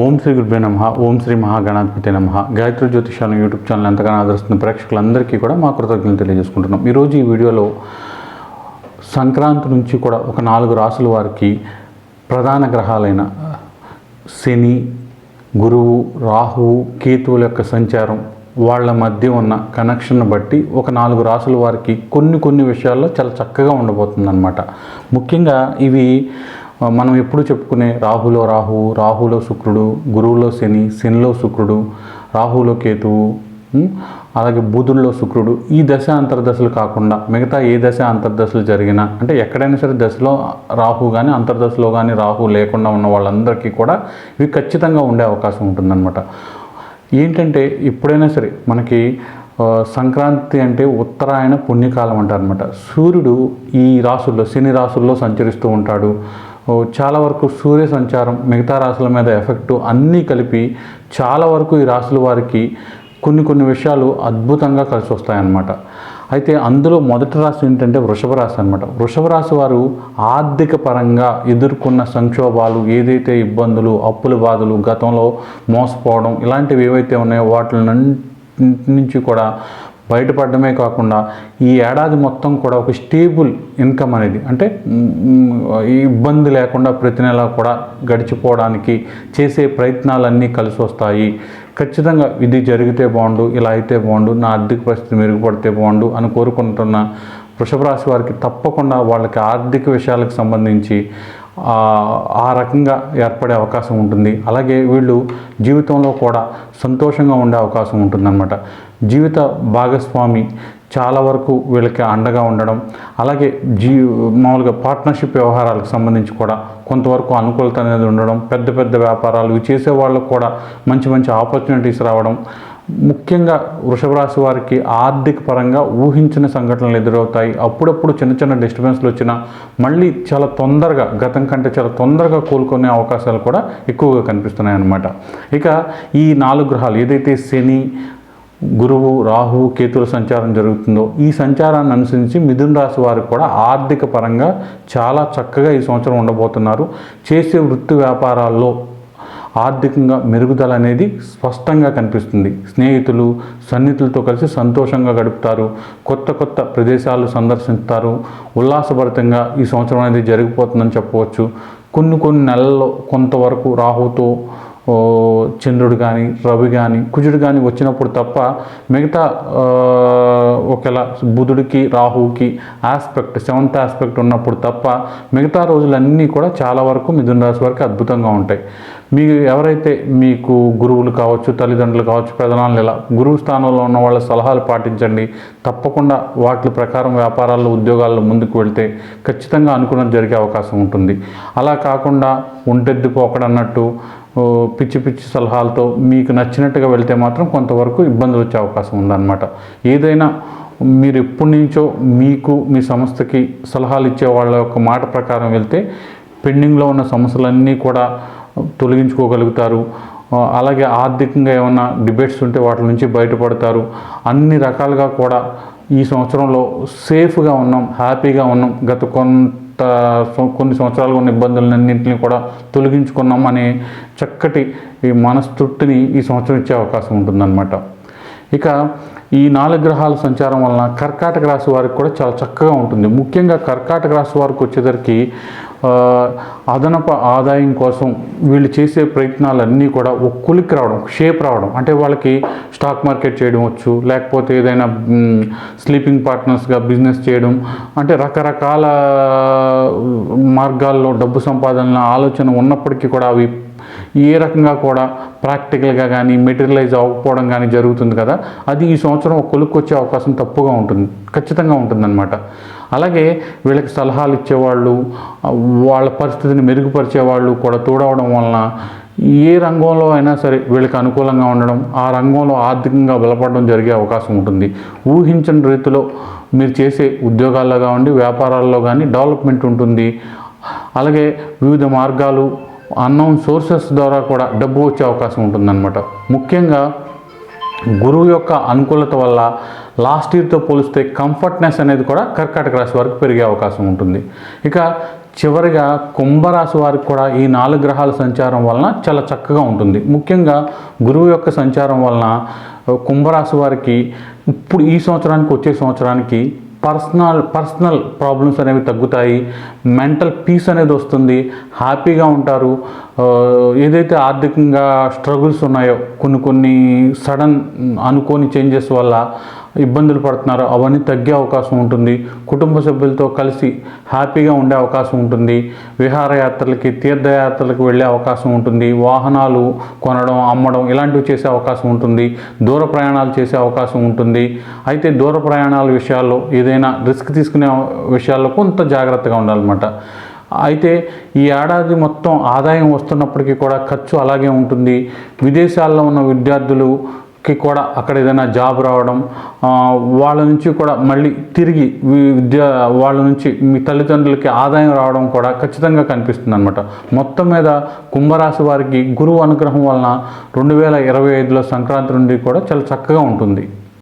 ఓం శ్రీ గురుభే నమ ఓం శ్రీ మహాగణాధిపతి నమ. Gayatri జ్యోతిషాలను YouTube channel ఎంతగానో ఆదరిస్తున్న ప్రేక్షకులందరికీ కూడా మా కృతజ్ఞతలు తెలియజేసుకుంటున్నాం. ఈరోజు ఈ వీడియోలో సంక్రాంతి నుంచి కూడా ఒక నాలుగు రాసుల వారికి ప్రధాన గ్రహాలైన శని గురువు రాహువు కేతువుల యొక్క సంచారం వాళ్ళ మధ్య ఉన్న కనెక్షన్ను బట్టి ఒక నాలుగు రాసుల వారికి కొన్ని కొన్ని విషయాల్లో చాలా చక్కగా ఉండబోతుందన్నమాట. ముఖ్యంగా ఇవి మనం ఎప్పుడు చెప్పుకునే రాహులో రాహువు రాహులో శుక్రుడు గురువులో శని శనిలో శుక్రుడు రాహులో కేతువు అలాగే బుధుల్లో శుక్రుడు ఈ దశ అంతర్దశలు కాకుండా మిగతా ఏ దశ అంతర్దశలు జరిగినా అంటే ఎక్కడైనా సరే దశలో రాహు కానీ అంతర్దశలో కానీ రాహు లేకుండా ఉన్న వాళ్ళందరికీ కూడా ఇవి ఖచ్చితంగా ఉండే అవకాశం ఉంటుందన్నమాట. ఏంటంటే ఎప్పుడైనా సరే మనకి సంక్రాంతి అంటే ఉత్తరాయణ పుణ్యకాలం అంటారనమాట సూర్యుడు ఈ రాసుల్లో శని రాసుల్లో సంచరిస్తూ ఉంటాడు. చాలా వరకు సూర్య సంచారం మిగతా రాసుల మీద ఎఫెక్టు అన్నీ కలిపి చాలా వరకు ఈ రాసుల వారికి కొన్ని కొన్ని విషయాలు అద్భుతంగా కలిసి వస్తాయన్నమాట. అయితే అందులో మొదటి రాశి ఏంటంటే వృషభ రాశి అనమాట వృషభ రాశి వారు ఆర్థిక పరంగా ఎదుర్కొన్న సంక్షోభాలు ఏదైతే ఇబ్బందులు అప్పుల బాధలు గతంలో మోసపోవడం ఇలాంటివి ఏవైతే ఉన్నాయో వాటి నుంచి కూడా బయటపడమే కాకుండా ఈ ఏడాది మొత్తం కూడా ఒక స్టేబుల్ ఇన్కమ్ అనేది అంటే ఈ ఇబ్బంది లేకుండా ప్రతి నెల కూడా గడిచిపోవడానికి చేసే ప్రయత్నాలన్నీ కలిసి వస్తాయి. ఖచ్చితంగా ఇది జరిగితే బాగుండు ఇలా అయితే బాగుండు నా ఆర్థిక పరిస్థితి మెరుగుపడితే బాగుండు అని కోరుకుంటున్న వృషభ రాశి వారికి తప్పకుండా వాళ్ళకి ఆర్థిక విషయాలకు సంబంధించి ఆ రకంగా ఏర్పడే అవకాశం ఉంటుంది. అలాగే వీళ్ళు జీవితంలో కూడా సంతోషంగా ఉండే అవకాశం ఉంటుందన్నమాట. జీవిత భాగస్వామి చాలా వరకు వీళ్ళకి అండగా ఉండడం అలాగే జీ మామూలుగా పార్ట్నర్షిప్ వ్యవహారాలకు సంబంధించి కూడా కొంతవరకు అనుకూలత అనేది ఉండడం పెద్ద పెద్ద వ్యాపారాలు ఇవి చేసే వాళ్ళకు కూడా మంచి మంచి ఆపర్చునిటీస్ రావడం ముఖ్యంగా వృషభ రాశి వారికి ఆర్థిక పరంగా ఊహించిన సంఘటనలు ఎదురవుతాయి. అప్పుడప్పుడు చిన్న చిన్న డిస్టర్బెన్స్లు వచ్చినా మళ్ళీ చాలా తొందరగా గతం కంటే చాలా తొందరగా కోలుకునే అవకాశాలు కూడా ఎక్కువగా కనిపిస్తున్నాయి అన్నమాట. ఇక ఈ నాలుగు గ్రహాలు ఏదైతే శని గురువు రాహు కేతుల సంచారం జరుగుతుందో ఈ సంచారాన్ని అనుసరించి మిథున రాశి వారు కూడా ఆర్థిక పరంగా చాలా చక్కగా ఈ సంవత్సరం ఉండబోతున్నారు. చేసే వృత్తి వ్యాపారాల్లో ఆర్థికంగా మెరుగుదల అనేది స్పష్టంగా కనిపిస్తుంది. స్నేహితులు సన్నిహితులతో కలిసి సంతోషంగా గడుపుతారు. కొత్త కొత్త ప్రదేశాలు సందర్శిస్తారు. ఉల్లాసభరితంగా ఈ సంవత్సరం అనేది జరిగిపోతుందని చెప్పవచ్చు. కొన్ని కొన్ని నెలల్లో కొంతవరకు రాహుతో చంద్రుడు కానీ రవి కానీ కుజుడు కానీ వచ్చినప్పుడు తప్ప మిగతా ఒకేలా బుధుడికి రాహువుకి ఆస్పెక్ట్ సెవెంత్ ఆస్పెక్ట్ ఉన్నప్పుడు తప్ప మిగతా రోజులన్నీ కూడా చాలా వరకు మిథున రాశి వరకు అద్భుతంగా ఉంటాయి. మీ ఎవరైతే మీకు గురువులు కావచ్చు తల్లిదండ్రులు కావచ్చు పెదనాళ్ళు ఇలా గురువు స్థానంలో ఉన్న వాళ్ళ సలహాలు పాటించండి. తప్పకుండా వాటి ప్రకారం వ్యాపారాల్లో ఉద్యోగాల్లో ముందుకు వెళ్తే ఖచ్చితంగా అనుకున్నది జరిగే అవకాశం ఉంటుంది. అలా కాకుండా ఒంటెద్దు ఒకడన్నట్టు పిచ్చి పిచ్చి సలహాలతో మీకు నచ్చినట్టుగా వెళ్తే మాత్రం కొంతవరకు ఇబ్బందులు వచ్చే అవకాశం ఉందన్నమాట. ఏదైనా మీరు ఎప్పటి నుంచో మీకు మీ సంస్థకి సలహాలు ఇచ్చే వాళ్ళ యొక్క మాట ప్రకారం వెళ్తే పెండింగ్లో ఉన్న సమస్యలన్నీ కూడా తొలగించుకోగలుగుతారు. అలాగే ఆర్థికంగా ఏమైనా డిబేట్స్ ఉంటే వాటి నుంచి బయటపడతారు. అన్ని రకాలుగా కూడా ఈ సంవత్సరంలో సేఫ్గా ఉన్నాం హ్యాపీగా ఉన్నాం. గత కొంత కొన్ని సంవత్సరాలుగా ఉన్న ఇబ్బందులన్నింటినీ కూడా తొలగించుకున్నాం అనే చక్కటి ఈ మనస్తృప్తిని ఈ సంవత్సరం ఇచ్చే అవకాశం ఉంటుందన్నమాట. ఇక ఈ నాలుగు గ్రహాల సంచారం వలన కర్కాటక రాశి వారికి కూడా చాలా చక్కగా ఉంటుంది. ముఖ్యంగా కర్కాటక రాశి వారికి వచ్చేసరికి అదనపు ఆదాయం కోసం వీళ్ళు చేసే ప్రయత్నాలన్నీ కూడా ఒక రావడం షేప్ రావడం. అంటే వాళ్ళకి స్టాక్ మార్కెట్ చేయడం వచ్చు లేకపోతే ఏదైనా స్లీపింగ్ పార్ట్నర్స్గా బిజినెస్ చేయడం. అంటే రకరకాల మార్గాల్లో డబ్బు సంపాదన ఆలోచన ఉన్నప్పటికీ కూడా అవి ఏ రకంగా కూడా ప్రాక్టికల్గా కానీ మెటీరియలైజ్ అవ్వకపోవడం కానీ జరుగుతుంది కదా అది ఈ సంవత్సరం ఒక కొలుక్కు వచ్చే అవకాశం తప్పుగా ఉంటుంది ఖచ్చితంగా ఉంటుందన్నమాట. అలాగే వీళ్ళకి సలహాలు ఇచ్చేవాళ్ళు వాళ్ళ పరిస్థితిని మెరుగుపరిచే వాళ్ళు కూడా తోడవడం వలన ఏ రంగంలో అయినా సరే వీళ్ళకి అనుకూలంగా ఉండడం ఆ రంగంలో ఆర్థికంగా బలపడడం జరిగే అవకాశం ఉంటుంది. ఊహించని రీతిలో మీరు చేసే ఉద్యోగాల్లో కావండి వ్యాపారాల్లో కానీ డెవలప్మెంట్ ఉంటుంది అలాగే వివిధ మార్గాలు అన్నోన్ సోర్సెస్ ద్వారా కూడా డబ్బు వచ్చే అవకాశం ఉంటుందన్నమాట. ముఖ్యంగా గురువు యొక్క అనుకూలత వల్ల లాస్ట్ ఇయర్తో పోలిస్తే కంఫర్ట్నెస్ అనేది కూడా కర్కాటక రాశి వారికి పెరిగే అవకాశం ఉంటుంది. ఇక చివరిగా కుంభరాశి వారికి కూడా ఈ నాలుగు గ్రహాల సంచారం వలన చాలా చక్కగా ఉంటుంది. ముఖ్యంగా గురువు యొక్క సంచారం వలన కుంభరాశి వారికి ఇప్పుడు ఈ సంవత్సరానికి వచ్చే సంవత్సరానికి పర్సనల్ పర్సనల్ ప్రాబ్లమ్స్ అనేవి తగ్గుతాయి. మెంటల్ పీస్ అనేది వస్తుంది. హ్యాపీగా ఉంటారు. ఏదైతే ఆర్థికంగా స్ట్రగుల్స్ ఉన్నాయో కొన్ని కొన్ని సడన్ అనుకోని చేంజెస్ వల్ల ఇబ్బందులు పడుతున్నారో అవన్నీ తగ్గే అవకాశం ఉంటుంది. కుటుంబ సభ్యులతో కలిసి హ్యాపీగా ఉండే అవకాశం ఉంటుంది. విహారయాత్రలకి తీర్థయాత్రలకు వెళ్ళే అవకాశం ఉంటుంది. వాహనాలు కొనడం అమ్మడం ఇలాంటివి చేసే అవకాశం ఉంటుంది. దూర ప్రయాణాలు చేసే అవకాశం ఉంటుంది. అయితే దూర ప్రయాణాల విషయాల్లో ఏదైనా రిస్క్ తీసుకునే విషయాల్లో కొంత జాగ్రత్తగా ఉండాలన్నమాట. అయితే ఈ ఏడాది మొత్తం ఆదాయం వస్తున్నప్పటికీ కూడా ఖర్చు అలాగే ఉంటుంది. విదేశాల్లో ఉన్న విద్యార్థులుకి కూడా అక్కడ ఏదైనా జాబ్ రావడం వాళ్ళ నుంచి కూడా మళ్ళీ తిరిగి విద్య వాళ్ళ నుంచి మీ తల్లిదండ్రులకి ఆదాయం రావడం కూడా ఖచ్చితంగా కనిపిస్తుంది అనమాట మొత్తం మీద కుంభరాశి వారికి గురువు అనుగ్రహం వలన రెండు వేల ఇరవై ఐదులో సంక్రాంతి నుండి కూడా చాలా చక్కగా ఉంటుంది.